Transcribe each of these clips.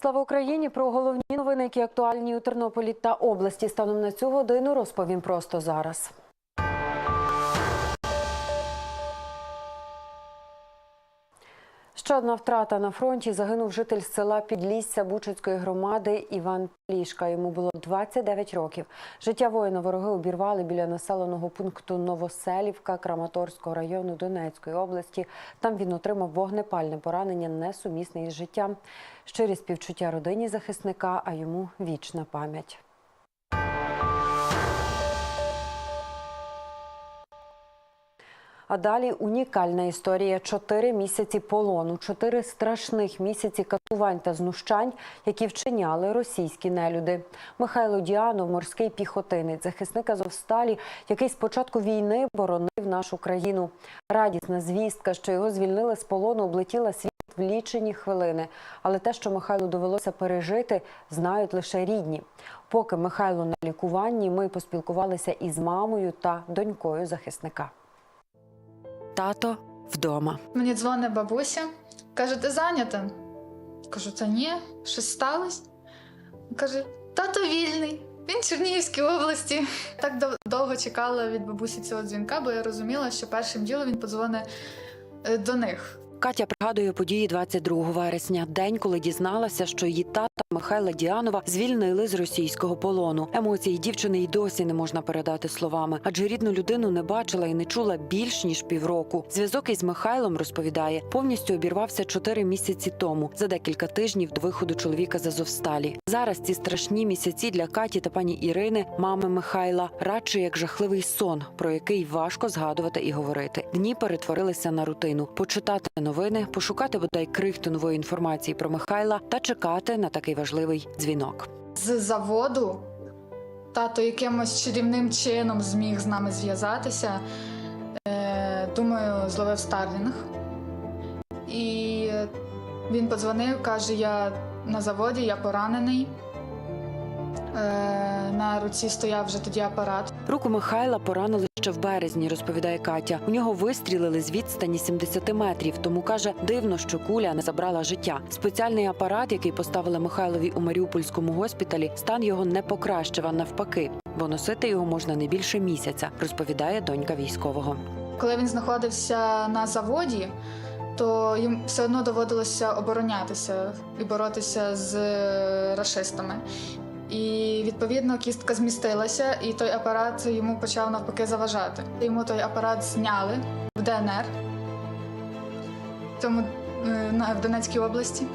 Слава Україні! Про головні новини, які актуальні у Тернополі та області. Станом на цю годину розповім просто зараз. Ще одна втрата на фронті. Загинув житель села Підлісся Бучицької громади Іван Плішка. Йому було 29 років. Життя воїна вороги обірвали біля населеного пункту Новоселівка Краматорського району Донецької області. Там він отримав вогнепальне поранення, несумісне із життям. Щирі співчуття родині захисника, а йому вічна пам'ять. А далі унікальна історія. Чотири місяці полону, чотири страшних місяці катувань та знущань, які вчиняли російські нелюди. Михайло Діанов, морський піхотинець, захисник Азовсталі, який з початку війни боронив нашу країну. Радісна звістка, що його звільнили з полону, облетіла світ в лічені хвилини. Але те, що Михайлу довелося пережити, знають лише рідні. Поки Михайло на лікуванні, ми поспілкувалися із мамою та донькою захисника. Тато вдома. Мені дзвонить бабуся, каже, ти зайнята? Кажу, та ні, щось сталося. Каже, тато вільний, він в Чернігівській області. Так дов- довго чекала від бабусі цього дзвінка, бо я розуміла, що першим ділом він подзвонить е, до них. Катя пригадує події 22 вересня, день, коли дізналася, що її тата Михайла Діанова звільнили з російського полону. Емоції дівчини й досі не можна передати словами, адже рідну людину не бачила і не чула більш ніж півроку. Зв'язок із Михайлом розповідає, повністю обірвався чотири місяці тому, за декілька тижнів до виходу чоловіка з Азовсталі. Зараз ці страшні місяці для Каті та пані Ірини, мами Михайла, радше як жахливий сон, про який важко згадувати і говорити. Дні перетворилися на рутину. Почитати новини, пошукати бодай крихту нової інформації про Михайла та чекати на такий важливий дзвінок. З заводу тато якимось чарівним чином зміг з нами зв'язатися. Е, думаю, зловив Старлінг. І він подзвонив, каже: я на заводі, я поранений. На руці стояв вже тоді апарат. Руку Михайла поранили ще в березні, розповідає Катя. У нього вистрілили з відстані 70 метрів. Тому каже, дивно, що куля не забрала життя. Спеціальний апарат, який поставили Михайлові у Маріупольському госпіталі, стан його не покращив, а навпаки, бо носити його можна не більше місяця, розповідає донька військового. Коли він знаходився на заводі, то їм все одно доводилося оборонятися і боротися з рашистами. І відповідно кістка змістилася, і той апарат йому почав навпаки заважати. Йому той апарат зняли в ДНР, в тому е, в Донецькій області,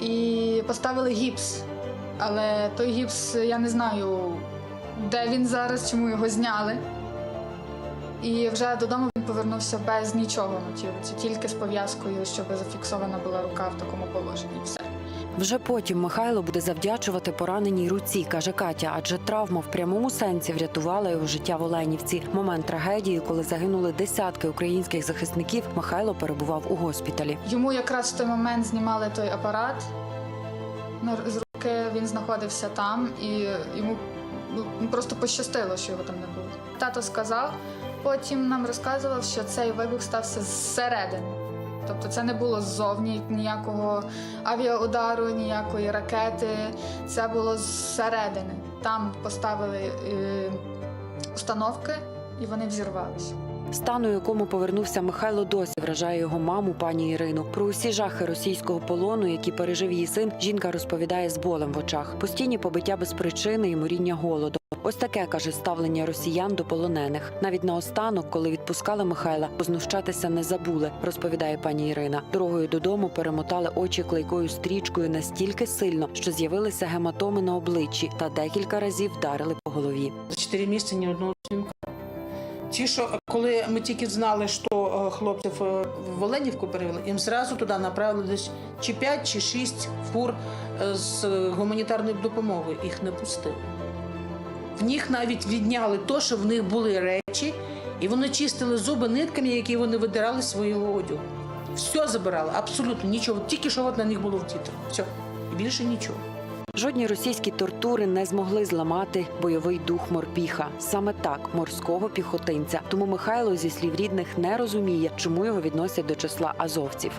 і поставили гіпс. Але той гіпс я не знаю, де він зараз, чому його зняли. І вже додому він повернувся без нічого на тілі, тільки з пов'язкою, щоб зафіксована була рука в такому положенні. Все. Вже потім Михайло буде завдячувати пораненій руці, каже Катя, адже травма в прямому сенсі врятувала його життя в Оленівці. Момент трагедії, коли загинули десятки українських захисників, Михайло перебував у госпіталі. Йому якраз в той момент знімали той апарат з руки. Він знаходився там, і йому ну, просто пощастило, що його там не було. Тато сказав, потім нам розказував, що цей вибух стався зсередини. Тобто це не було ззовні ніякого авіаудару, ніякої ракети. Це було зсередини. Там поставили е, установки, і вони взірвалися. Стан, у якому повернувся Михайло, досі вражає його маму, пані Ірину. Про усі жахи російського полону, які пережив її син, жінка розповідає з болем в очах. Постійні побиття без причини і моріння голоду. Ось таке каже ставлення росіян до полонених. Навіть наостанок, коли відпускали Михайла, познущатися не забули, розповідає пані Ірина. Дорогою додому перемотали очі клейкою стрічкою настільки сильно, що з'явилися гематоми на обличчі та декілька разів вдарили по голові. За 4 місяці ні одного дзвінка. Ті, що коли ми тільки знали, що е, хлопців е, в Оленівку перевели, їм зразу туди направили десь чи 5, чи 6 фур е, з гуманітарною допомогою. Їх не пустили. В них навіть відняли то, що в них були речі, і вони чистили зуби нитками, які вони видирали з свого одягу. Все забирали, абсолютно нічого. Тільки що от на них було вдіти. Все. І більше нічого. Жодні російські тортури не змогли зламати бойовий дух морпіха. Саме так морського піхотинця. Тому Михайло зі слів рідних не розуміє, чому його відносять до числа азовців.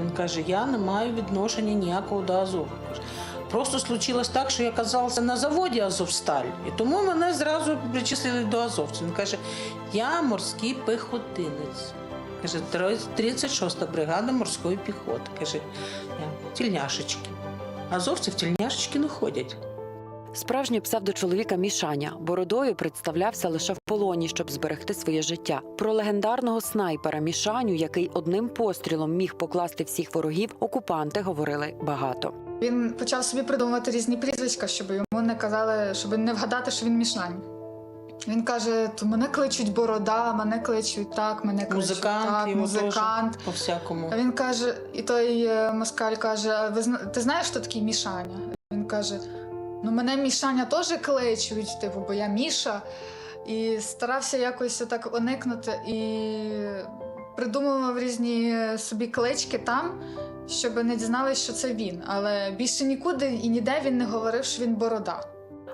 Він каже: я не маю відношення ніякого до. Каже, Просто случилось так, що я казалася на заводі Азовсталь, і тому мене зразу причислили до азовців. Він каже: я морський пехотинець. Каже, 36-та бригада морської піхоти. Каже, тільняшечки. Азовці в тільняшечки не ходять. Справжній псевдочоловіка Мішаня бородою представлявся лише в полоні, щоб зберегти своє життя. Про легендарного снайпера Мішаню, який одним пострілом міг покласти всіх ворогів, окупанти говорили багато. Він почав собі придумувати різні прізвиська, щоб йому не казали, щоб не вгадати, що він мішань. Він каже: то мене кличуть борода, мене кличуть так, мене кличуть Музикант так, його музикант. теж по-всякому. А він каже, і той е, москаль каже: ви ти знаєш, хто такий Мішаня? Він каже: Ну, мене Мішаня теж кличуть, типу, бо я Міша. І старався якось так уникнути і придумував різні собі клички там, щоб не дізналися, що це він. Але більше нікуди і ніде він не говорив, що він борода.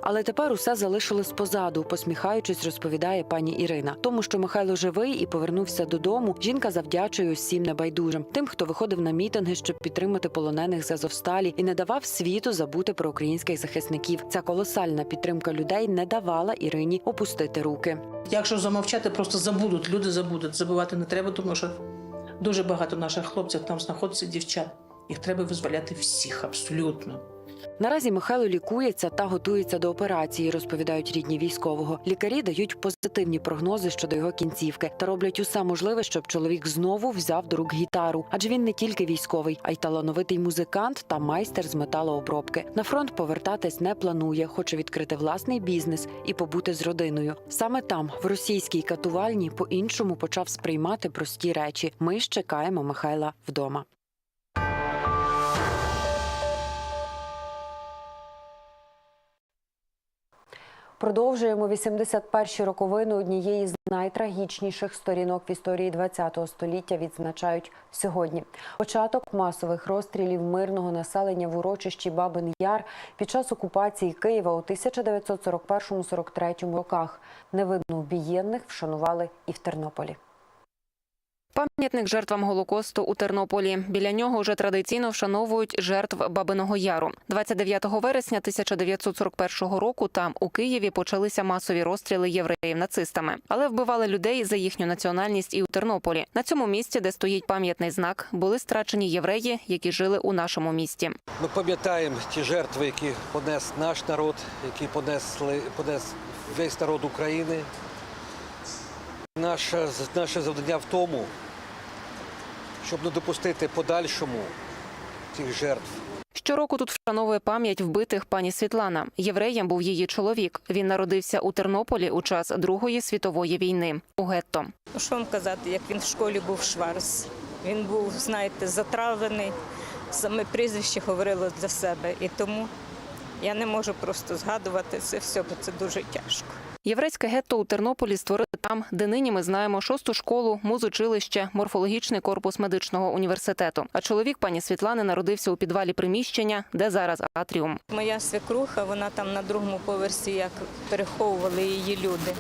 Але тепер усе залишилось позаду, посміхаючись, розповідає пані Ірина. Тому, що Михайло живий і повернувся додому, жінка завдячує усім небайдужим, тим, хто виходив на мітинги, щоб підтримати полонених з Азовсталі і не давав світу забути про українських захисників. Ця колосальна підтримка людей не давала Ірині опустити руки. Якщо замовчати, просто забудуть. Люди забудуть. Забувати не треба, тому що дуже багато наших хлопців там знаходиться дівчат. Їх треба визволяти всіх абсолютно. Наразі Михайло лікується та готується до операції, розповідають рідні військового. Лікарі дають позитивні прогнози щодо його кінцівки та роблять усе можливе, щоб чоловік знову взяв до рук гітару. Адже він не тільки військовий, а й талановитий музикант та майстер з металообробки. На фронт повертатись не планує, хоче відкрити власний бізнес і побути з родиною. Саме там, в російській катувальні, по-іншому почав сприймати прості речі. Ми ж чекаємо Михайла вдома. Продовжуємо 81-ті роковини однієї з найтрагічніших сторінок в історії ХХ століття відзначають сьогодні. Початок масових розстрілів мирного населення в урочищі Бабин Яр під час окупації Києва у 1941-43 роках. Невинно вбієнних вшанували і в Тернополі. Пам'ятник жертвам Голокосту у Тернополі. Біля нього вже традиційно вшановують жертв Бабиного Яру. 29 вересня 1941 року там у Києві почалися масові розстріли євреїв нацистами, але вбивали людей за їхню національність і у Тернополі. На цьому місці, де стоїть пам'ятний знак, були страчені євреї, які жили у нашому місті. Ми пам'ятаємо ті жертви, які понес наш народ, які понесли понес весь народ України. Наше, наше завдання в тому, щоб не допустити подальшому цих жертв. Щороку тут вшановує пам'ять вбитих пані Світлана. Євреєм був її чоловік. Він народився у Тернополі у час Другої світової війни у гетто. Ну, що вам казати, як він в школі був шварц. Він був, знаєте, затравлений, саме прізвище говорило для себе. І тому я не можу просто згадувати це все, бо це дуже тяжко. Єврейське гетто у Тернополі створили там, де нині ми знаємо шосту школу, музучилище, морфологічний корпус медичного університету. А чоловік пані Світлани народився у підвалі приміщення, де зараз атріум. Моя свекруха, вона там на другому поверсі, як переховували її люди.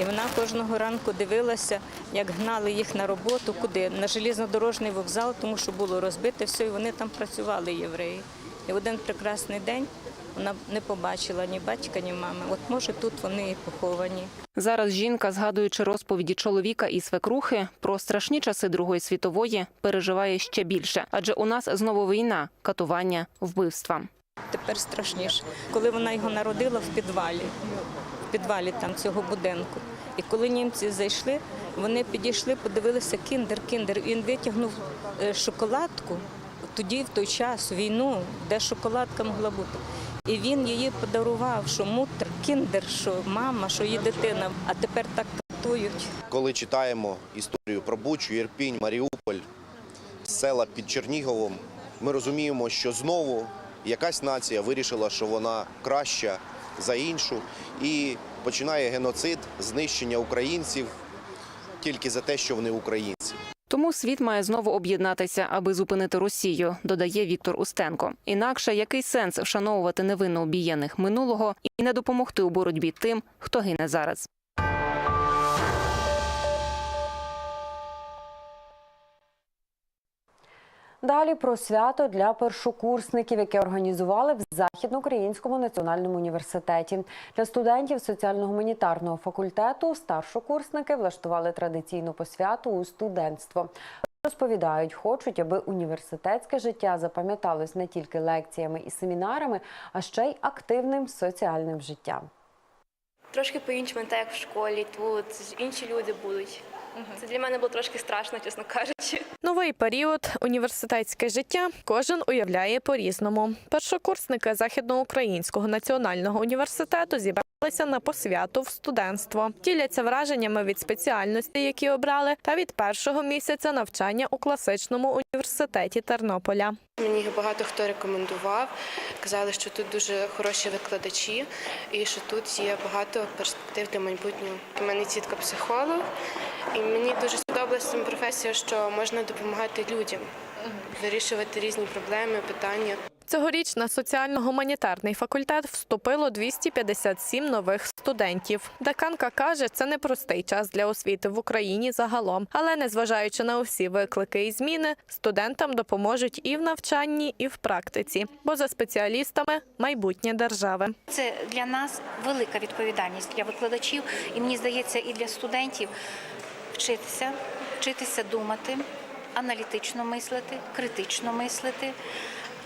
І вона кожного ранку дивилася, як гнали їх на роботу, куди? На железнодорожний вокзал, тому що було розбите все, і вони там працювали, євреї. І в один прекрасний день вона не побачила ні батька, ні мами. От може тут вони і поховані. Зараз жінка, згадуючи розповіді чоловіка і свекрухи про страшні часи Другої світової, переживає ще більше, адже у нас знову війна, катування, вбивства. Тепер страшніше. Коли вона його народила в підвалі, в підвалі там цього будинку. І коли німці зайшли, вони підійшли, подивилися кіндер, кіндер. Він витягнув е, шоколадку. Тоді, в той час, війну, де шоколадка могла бути. І він її подарував, що мутр, кіндер, що мама, що її дитина. А тепер так катують. Коли читаємо історію про Бучу, Ірпінь, Маріуполь, села під Черніговом, ми розуміємо, що знову якась нація вирішила, що вона краща за іншу, і починає геноцид, знищення українців тільки за те, що вони українці. Тому світ має знову об'єднатися, аби зупинити Росію, додає Віктор Устенко. Інакше який сенс вшановувати невинно обієних минулого і не допомогти у боротьбі тим, хто гине зараз. Далі про свято для першокурсників, яке організували в Західноукраїнському національному університеті. Для студентів соціально-гуманітарного факультету старшокурсники влаштували традиційну посвяту у студентство. Розповідають, хочуть, аби університетське життя запам'яталось не тільки лекціями і семінарами, а ще й активним соціальним життям. Трошки по-іншому, не так як в школі, тут інші люди будуть. Це для мене було трошки страшно, чесно кажучи. Новий період, університетське життя кожен уявляє по-різному. Першокурсники Західноукраїнського національного університету зібралися на посвяту в студентство. Діляться враженнями від спеціальностей, які обрали, та від першого місяця навчання у класичному університеті Тернополя. Мені багато хто рекомендував. Казали, що тут дуже хороші викладачі і що тут є багато перспектив для майбутнього. У мене тітка психолог, і мені дуже сподобалася ця професія, що можна допомагати людям, вирішувати різні проблеми, питання. Цьогоріч на соціально-гуманітарний факультет вступило 257 нових студентів. Деканка каже, це непростий час для освіти в Україні загалом, але незважаючи на усі виклики і зміни, студентам допоможуть і в навчанні, і в практиці, бо за спеціалістами майбутнє держави. Це для нас велика відповідальність для викладачів, і мені здається, і для студентів вчитися, вчитися думати, аналітично мислити, критично мислити.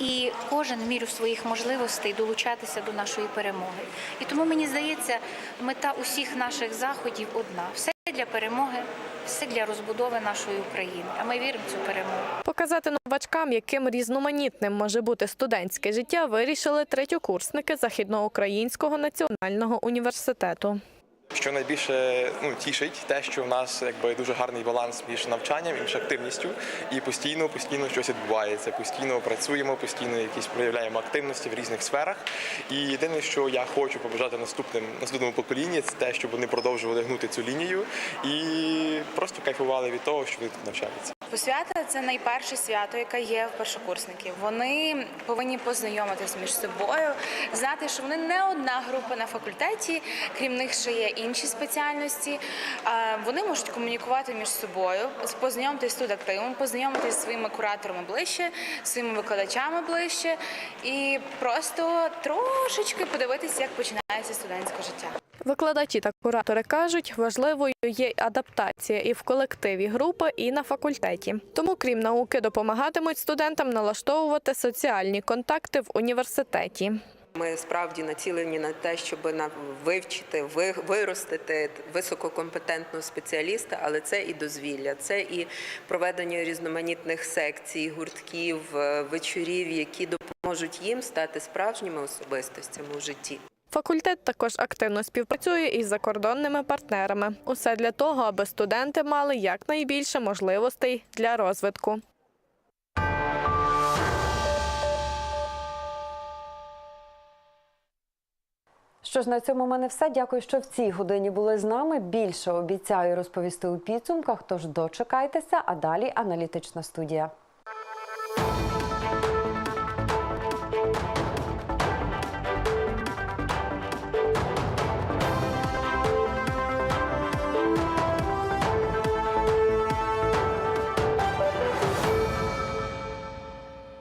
І кожен міру своїх можливостей долучатися до нашої перемоги. І тому мені здається, мета усіх наших заходів одна: все для перемоги, все для розбудови нашої України. А ми віримо в цю перемогу. Показати новачкам, яким різноманітним може бути студентське життя, вирішили третьокурсники Західноукраїнського національного університету. Що найбільше ну, тішить, те, що в нас якби дуже гарний баланс між навчанням і між активністю, і постійно, постійно щось відбувається. Постійно працюємо, постійно якісь проявляємо активності в різних сферах. І єдине, що я хочу побажати наступним наступному поколінні, це те, щоб вони продовжували гнути цю лінію і просто кайфували від того, що вони тут навчаються. Посвята це найперше свято, яке є в першокурсників. Вони повинні познайомитися між собою, знати, що вони не одна група на факультеті, крім них ще є інші спеціальності. Вони можуть комунікувати між собою, познайомитися з студентами, познайомитися зі своїми кураторами ближче, своїми викладачами ближче і просто трошечки подивитися, як починається студентське життя. Викладачі та куратори кажуть, важливою є адаптація і в колективі групи, і на факультеті. Тому, крім науки, допомагатимуть студентам налаштовувати соціальні контакти в університеті. Ми справді націлені на те, щоб вивчити, ви- виростити висококомпетентного спеціаліста, але це і дозвілля, це і проведення різноманітних секцій, гуртків, е, вечорів, які допоможуть їм стати справжніми особистостями у житті. Факультет також активно співпрацює із закордонними партнерами. Усе для того, аби студенти мали якнайбільше можливостей для розвитку. Що ж, на цьому в мене все. Дякую, що в цій годині були з нами. Більше обіцяю розповісти у підсумках. Тож дочекайтеся, а далі аналітична студія.